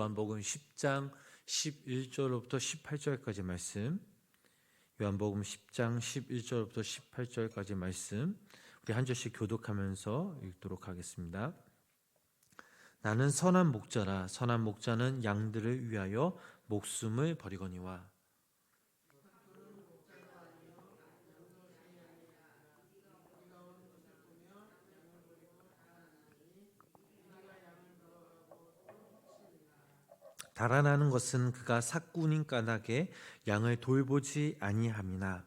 요한복음 10장 11절부터 18절까지 말씀. 요한복음 10장 11절부터 18절까지 말씀. 우리 한 절씩 교독하면서 읽도록 하겠습니다. 나는 선한 목자라 선한 목자는 양들을 위하여 목숨을 버리거니와 달아나는 것은 그가 사꾼인 까닭에 양을 돌보지 아니함이나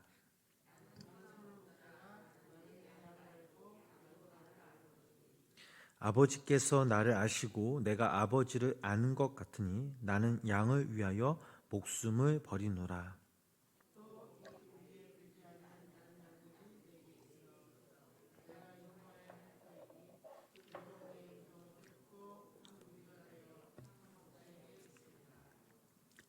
아버지께서 나를 아시고 내가 아버지를 아는 것 같으니 나는 양을 위하여 목숨을 버리노라.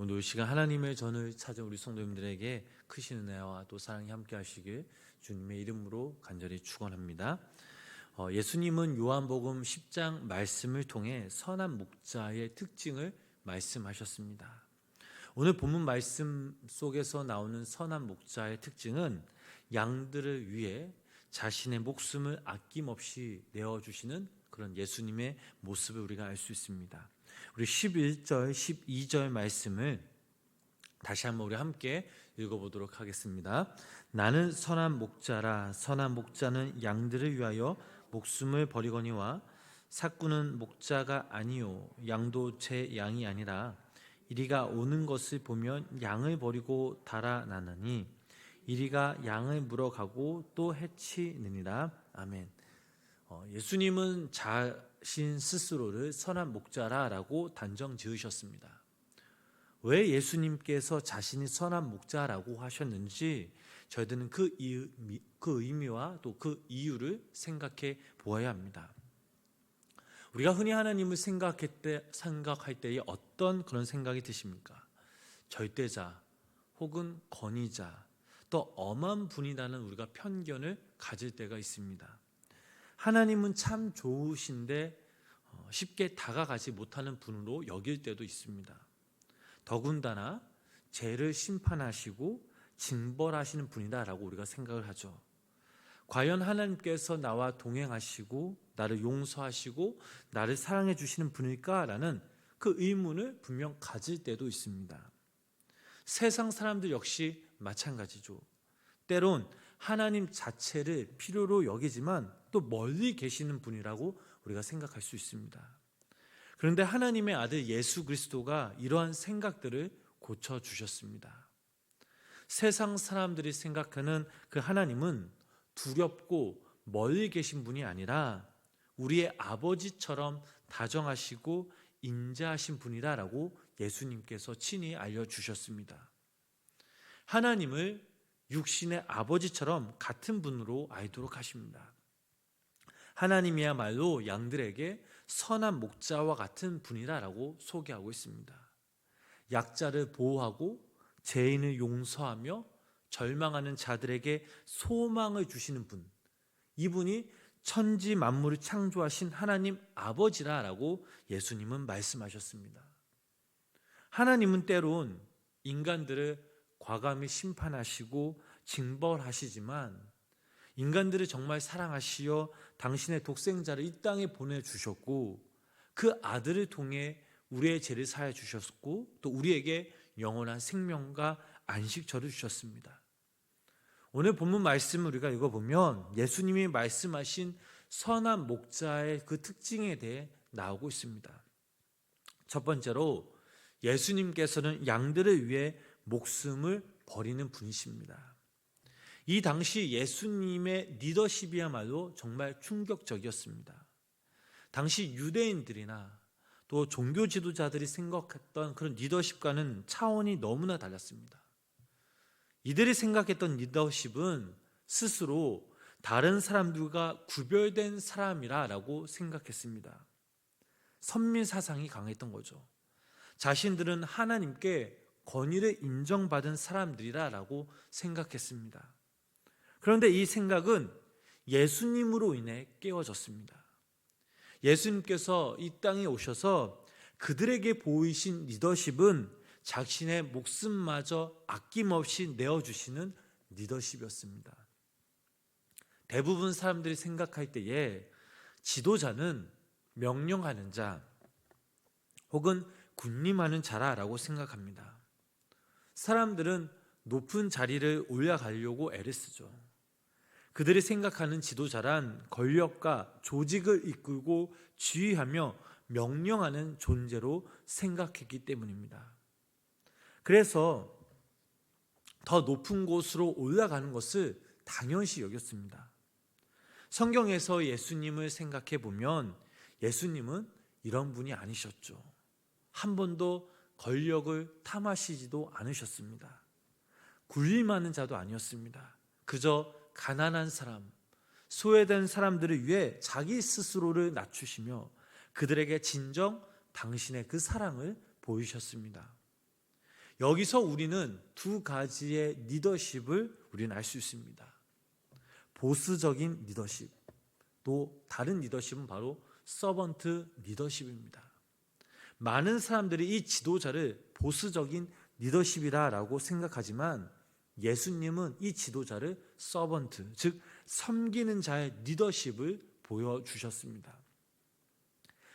오늘 이 시간 하나님의 전을 찾은 우리 성도님들에게 크신 은혜와 또 사랑이 함께 하시길 주님의 이름으로 간절히 축원합니다. 어, 예수님은 요한복음 10장 말씀을 통해 선한 목자의 특징을 말씀하셨습니다. 오늘 본문 말씀 속에서 나오는 선한 목자의 특징은 양들을 위해 자신의 목숨을 아낌없이 내어 주시는 그런 예수님의 모습을 우리가 알 수 있습니다. 우리 11절, 12절 말씀을 다시 한번 우리 함께 읽어보도록 하겠습니다. 나는 선한 목자라 선한 목자는 양들을 위하여 목숨을 버리거니와 사꾼은 목자가 아니요 양도 제 양이 아니라 이리가 오는 것을 보면 양을 버리고 달아나느니 이리가 양을 물어가고 또 해치느니라 아멘. 어, 예수님은 자신 스스로를 선한 목자라라고 단정 지으셨습니다. 왜 예수님께서 자신이 선한 목자라고 하셨는지 저희들은 그, 의미, 그 의미와 또 그 이유를 생각해 보아야 합니다. 우리가 흔히 하나님을 생각할, 때, 생각할 때에 어떤 그런 생각이 드십니까? 절대자 혹은 권위자 또 엄한 분이라는 우리가 편견을 가질 때가 있습니다. 하나님은 참 좋으신데 어, 쉽게 다가가지 못하는 분으로 여길 때도 있습니다. 더군다나 죄를 심판하시고 징벌하시는 분이다라고 우리가 생각을 하죠. 과연 하나님께서 나와 동행하시고 나를 용서하시고 나를 사랑해 주시는 분일까라는 그 의문을 분명 가질 때도 있습니다. 세상 사람들 역시 마찬가지죠. 때론 하나님 자체를 필요로 여기지만 또 멀리 계시는 분이라고 우리가 생각할 수 있습니다. 그런데 하나님의 아들 예수 그리스도가 이러한 생각들을 고쳐 주셨습니다. 세상 사람들이 생각하는 그 하나님은 두렵고 멀리 계신 분이 아니라 우리의 아버지처럼 다정하시고 인자하신 분이다라고 예수님께서 친히 알려 주셨습니다. 하나님을 육신의 아버지처럼 같은 분으로 알도록 하십니다. 하나님이야말로 양들에게 선한 목자와 같은 분이다라고 소개하고 있습니다. 약자를 보호하고 죄인을 용서하며 절망하는 자들에게 소망을 주시는 분. 이분이 천지 만물을 창조하신 하나님 아버지라라고 예수님은 말씀하셨습니다. 하나님은 때론 인간들을 과감히 심판하시고 징벌하시지만 인간들을 정말 사랑하시어 당신의 독생자를 이 땅에 보내주셨고 그 아들을 통해 우리의 죄를 사해 주셨고 또 우리에게 영원한 생명과 안식처를 주셨습니다. 오늘 본문 말씀을 우리가 읽어보면 예수님이 말씀하신 선한 목자의 그 특징에 대해 나오고 있습니다. 첫 번째로 예수님께서는 양들을 위해 목숨을 버리는 분이십니다. 이 당시 예수님의 리더십이야말로 정말 충격적이었습니다. 당시 유대인들이나 또 종교 지도자들이 생각했던 그런 리더십과는 차원이 너무나 달랐습니다. 이들이 생각했던 리더십은 스스로 다른 사람들과 구별된 사람이라라고 생각했습니다. 선민 사상이 강했던 거죠. 자신들은 하나님께 권위를 인정받은 사람들이라라고 생각했습니다. 그런데 이 생각은 예수님으로 인해 깨어졌습니다. 예수님께서 이 땅에 오셔서 그들에게 보이신 리더십은 자신의 목숨마저 아낌없이 내어주시는 리더십이었습니다. 대부분 사람들이 생각할 때에 지도자는 명령하는 자 혹은 군림하는 자라라고 생각합니다. 사람들은 높은 자리를 올라가려고 애를 쓰죠. 그들이 생각하는 지도자란 권력과 조직을 이끌고 지휘하며 명령하는 존재로 생각했기 때문입니다. 그래서 더 높은 곳으로 올라가는 것을 당연시 여겼습니다. 성경에서 예수님을 생각해 보면 예수님은 이런 분이 아니셨죠. 한 번도 권력을 탐하시지도 않으셨습니다. 군림하는 자도 아니었습니다. 그저 가난한 사람, 소외된 사람들을 위해 자기 스스로를 낮추시며 그들에게 진정 당신의 그 사랑을 보이셨습니다. 여기서 우리는 두 가지의 리더십을 우리는 알 수 있습니다. 보수적인 리더십, 또 다른 리더십은 바로 서번트 리더십입니다. 많은 사람들이 이 지도자를 보수적인 리더십이라고 생각하지만 예수님은 이 지도자를 서번트, 즉 섬기는 자의 리더십을 보여주셨습니다.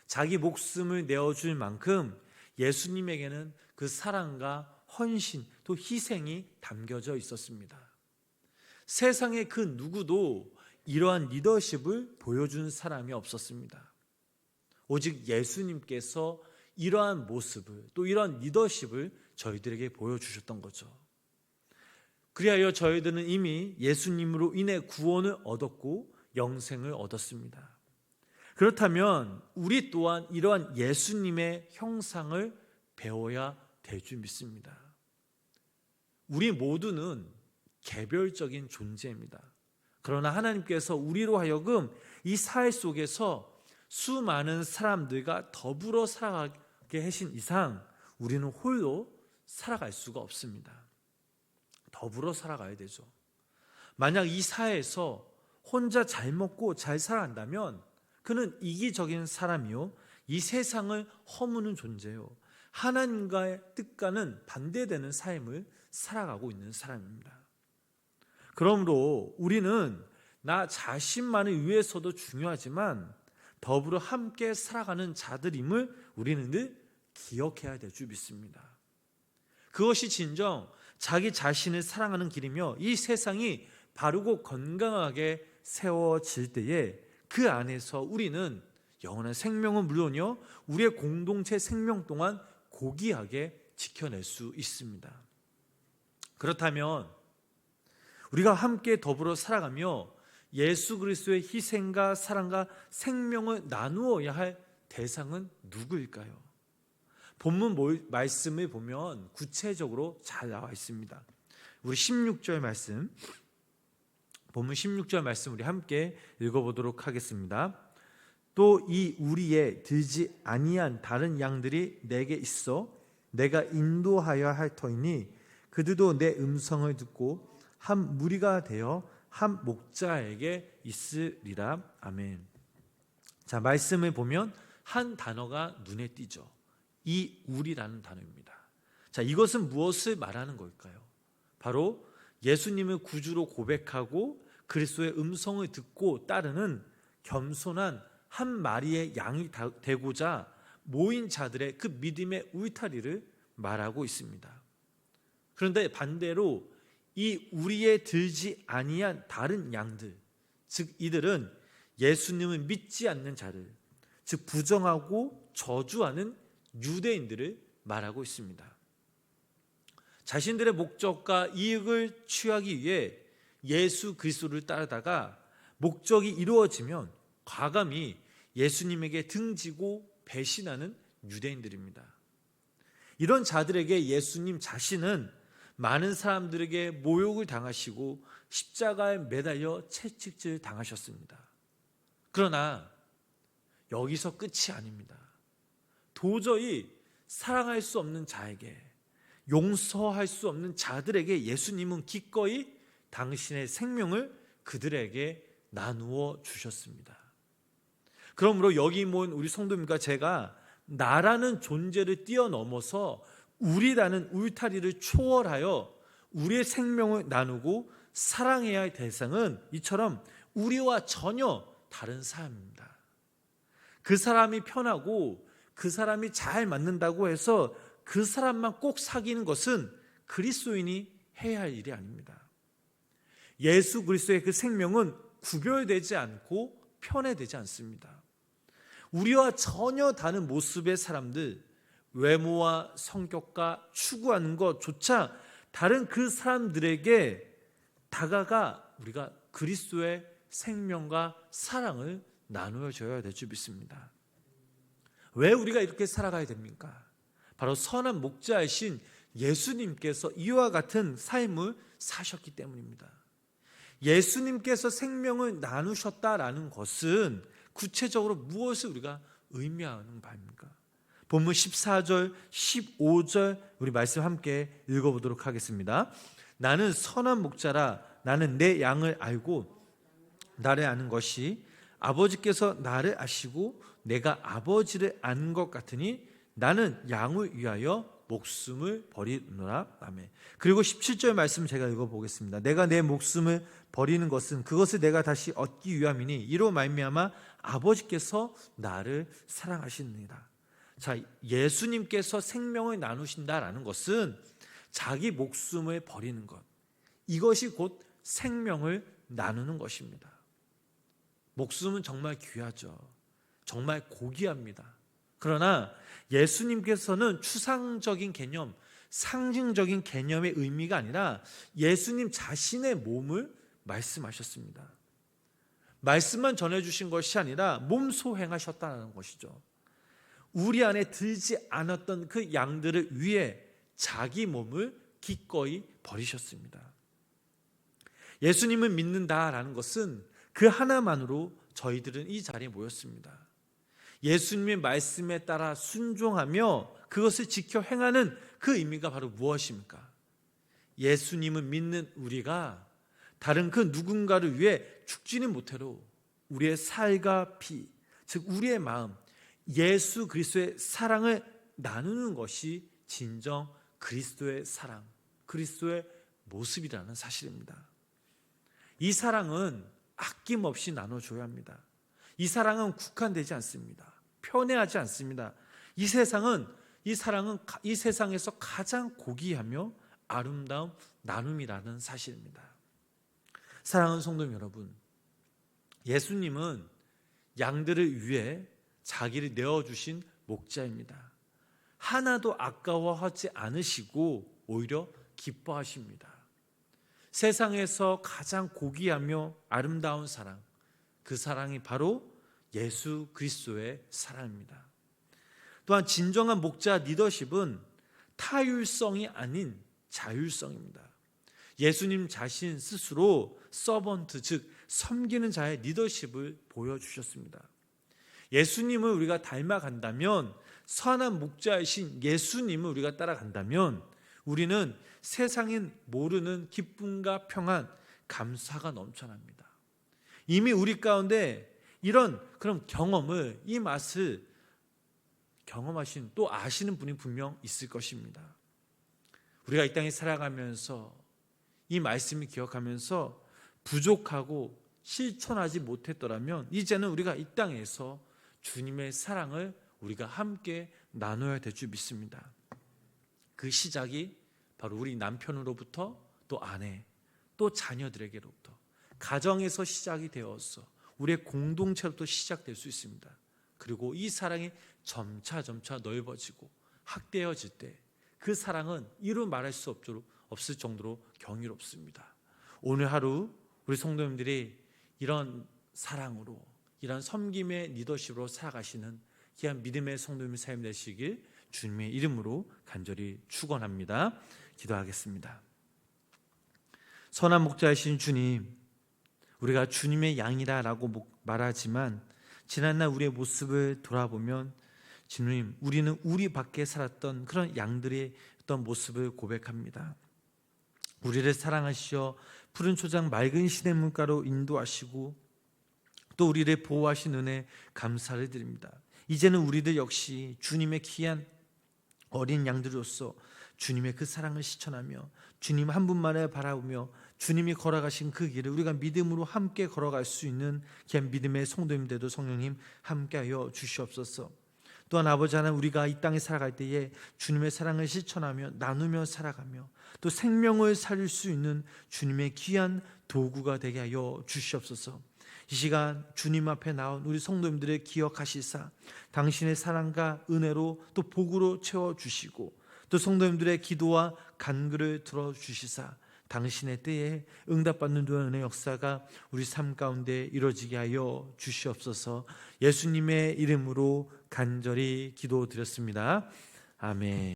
자기 목숨을 내어줄 만큼 예수님에게는 그 사랑과 헌신 또 희생이 담겨져 있었습니다. 세상의 그 누구도 이러한 리더십을 보여준 사람이 없었습니다. 오직 예수님께서 이러한 모습을 또 이러한 리더십을 저희들에게 보여주셨던 거죠. 그리하여 저희들은 이미 예수님으로 인해 구원을 얻었고 영생을 얻었습니다. 그렇다면 우리 또한 이러한 예수님의 형상을 배워야 될 줄 믿습니다. 우리 모두는 개별적인 존재입니다. 그러나 하나님께서 우리로 하여금 이 사회 속에서 수많은 사람들과 더불어 살아가게 하신 이상 우리는 홀로 살아갈 수가 없습니다. 더불어 살아가야 되죠. 만약 이 사회에서 혼자 잘 먹고 잘 살아간다면 그는 이기적인 사람이요. 이 세상을 허무는 존재요. 하나님과의 뜻과는 반대되는 삶을 살아가고 있는 사람입니다. 그러므로 우리는 나 자신만을 위해서도 중요하지만 더불어 함께 살아가는 자들임을 우리는 늘 기억해야 될 줄 믿습니다. 그것이 진정 자기 자신을 사랑하는 길이며 이 세상이 바르고 건강하게 세워질 때에 그 안에서 우리는 영원한 생명은 물론이요 우리의 공동체 생명 동안 고귀하게 지켜낼 수 있습니다. 그렇다면 우리가 함께 더불어 살아가며 예수 그리스도의 희생과 사랑과 생명을 나누어야 할 대상은 누구일까요? 본문 말씀을 보면 구체적으로 잘 나와 있습니다. 우리 16절 말씀 본문 16절 말씀 우리 함께 읽어보도록 하겠습니다. 또 이 우리의 들지 아니한 다른 양들이 내게 있어 내가 인도하여 할 터이니 그들도 내 음성을 듣고 한 무리가 되어 한 목자에게 있으리라. 아멘. 자, 말씀을 보면 한 단어가 눈에 띄죠. 이 우리라는 단어입니다. 자, 이것은 무엇을 말하는 걸까요? 바로 예수님을 구주로 고백하고 그리스도의 음성을 듣고 따르는 겸손한 한 마리의 양이 되고자 모인 자들의 그 믿음의 울타리를 말하고 있습니다. 그런데 반대로 이 우리의 들지 아니한 다른 양들, 즉 이들은 예수님을 믿지 않는 자를, 즉 부정하고 저주하는 유대인들을 말하고 있습니다. 자신들의 목적과 이익을 취하기 위해 예수 그리스도를 따르다가 목적이 이루어지면 과감히 예수님에게 등지고 배신하는 유대인들입니다. 이런 자들에게 예수님 자신은 많은 사람들에게 모욕을 당하시고 십자가에 매달려 채찍질 당하셨습니다. 그러나 여기서 끝이 아닙니다. 도저히 사랑할 수 없는 자에게 용서할 수 없는 자들에게 예수님은 기꺼이 당신의 생명을 그들에게 나누어 주셨습니다. 그러므로 여기 모인 우리 성도님과 제가 나라는 존재를 뛰어넘어서 우리라는 울타리를 초월하여 우리의 생명을 나누고 사랑해야 할 대상은 이처럼 우리와 전혀 다른 사람입니다. 그 사람이 편하고 그 사람이 잘 맞는다고 해서 그 사람만 꼭 사귀는 것은 그리스도인이 해야 할 일이 아닙니다. 예수 그리스도의 그 생명은 구별되지 않고 편애되지 않습니다. 우리와 전혀 다른 모습의 사람들, 외모와 성격과 추구하는 것조차 다른 그 사람들에게 다가가 우리가 그리스도의 생명과 사랑을 나누어 줘야 될 줄 믿습니다. 왜 우리가 이렇게 살아가야 됩니까? 바로 선한 목자이신 예수님께서 이와 같은 삶을 사셨기 때문입니다. 예수님께서 생명을 나누셨다라는 것은 구체적으로 무엇을 우리가 의미하는 바입니까? 본문 14절, 15절 우리 말씀 함께 읽어보도록 하겠습니다. 나는 선한 목자라 나는 내 양을 알고 나를 아는 것이 아버지께서 나를 아시고 내가 아버지를 아는 것 같으니 나는 양을 위하여 목숨을 버리노라. 아멘. 그리고 17절 말씀 제가 읽어 보겠습니다. 내가 내 목숨을 버리는 것은 그것을 내가 다시 얻기 위함이니 이로 말미암아 아버지께서 나를 사랑하시느니라. 자, 예수님께서 생명을 나누신다라는 것은 자기 목숨을 버리는 것. 이것이 곧 생명을 나누는 것입니다. 목숨은 정말 귀하죠. 정말 고귀합니다. 그러나 예수님께서는 추상적인 개념, 상징적인 개념의 의미가 아니라 예수님 자신의 몸을 말씀하셨습니다. 말씀만 전해주신 것이 아니라 몸 소 행하셨다는 것이죠. 우리 안에 들지 않았던 그 양들을 위해 자기 몸을 기꺼이 버리셨습니다. 예수님을 믿는다라는 것은 그 하나만으로 저희들은 이 자리에 모였습니다. 예수님의 말씀에 따라 순종하며 그것을 지켜 행하는 그 의미가 바로 무엇입니까? 예수님을 믿는 우리가 다른 그 누군가를 위해 죽지는 못해도 우리의 살과 피, 즉 우리의 마음, 예수 그리스도의 사랑을 나누는 것이 진정 그리스도의 사랑, 그리스도의 모습이라는 사실입니다. 이 사랑은 아낌없이 나눠줘야 합니다. 이 사랑은 국한되지 않습니다. 편애하지 않습니다. 이 세상은 이 사랑은 이 세상에서 가장 고귀하며 아름다운 나눔이라는 사실입니다. 사랑하는 성도 여러분, 예수님은 양들을 위해 자기를 내어 주신 목자입니다. 하나도 아까워하지 않으시고 오히려 기뻐하십니다. 세상에서 가장 고귀하며 아름다운 사랑, 그 사랑이 바로 예수 그리스도의 사랑입니다. 또한 진정한 목자 리더십은 타율성이 아닌 자율성입니다. 예수님 자신 스스로 서번트 즉 섬기는 자의 리더십을 보여주셨습니다. 예수님을 우리가 닮아간다면 선한 목자이신 예수님을 우리가 따라간다면 우리는 세상인 모르는 기쁨과 평안, 감사가 넘쳐납니다. 이미 우리 가운데 이런 그런 경험을 이 맛을 경험하신 또 아시는 분이 분명 있을 것입니다. 우리가 이 땅에 살아가면서 이 말씀을 기억하면서 부족하고 실천하지 못했더라면 이제는 우리가 이 땅에서 주님의 사랑을 우리가 함께 나눠야 될 줄 믿습니다. 그 시작이 바로 우리 남편으로부터 또 아내 또 자녀들에게로부터 가정에서 시작이 되어서 우리의 공동체로부터 시작될 수 있습니다. 그리고 이 사랑이 점차 점차 넓어지고 확대해질 때 그 사랑은 이루 말할 수 없을 정도로 경이롭습니다. 오늘 하루 우리 성도님들이 이런 사랑으로 이런 섬김의 리더십으로 살아가시는 귀한 믿음의 성도님의 삶 되시길 주님의 이름으로 간절히 축원합니다. 기도하겠습니다. 선한 목자이신 주님, 우리가 주님의 양이다라고 목- 말하지만 지난날 우리의 모습을 돌아보면 주님, 우리는 우리 밖에 살았던 그런 양들의 어떤 모습을 고백합니다. 우리를 사랑하시어 푸른 초장 맑은 시냇물가로 인도하시고 또 우리를 보호하신 은혜 감사를 드립니다. 이제는 우리들 역시 주님의 귀한 어린 양들로서 주님의 그 사랑을 실천하며 주님 한 분만을 바라보며 주님이 걸어가신 그 길을 우리가 믿음으로 함께 걸어갈 수 있는 귀한 믿음의 성도님들도 성령님 함께하여 주시옵소서. 또한 아버지 하나님 우리가 이 땅에 살아갈 때에 주님의 사랑을 실천하며 나누며 살아가며 또 생명을 살릴 수 있는 주님의 귀한 도구가 되게 하여 주시옵소서. 이 시간 주님 앞에 나온 우리 성도님들의 기억하시사 당신의 사랑과 은혜로 또 복으로 채워 주시고 또 성도님들의 기도와 간구를 들어 주시사 당신의 때에 응답받는 은혜 역사가 우리 삶 가운데 이루어지게 하여 주시옵소서. 예수님의 이름으로 간절히 기도드렸습니다. 아멘.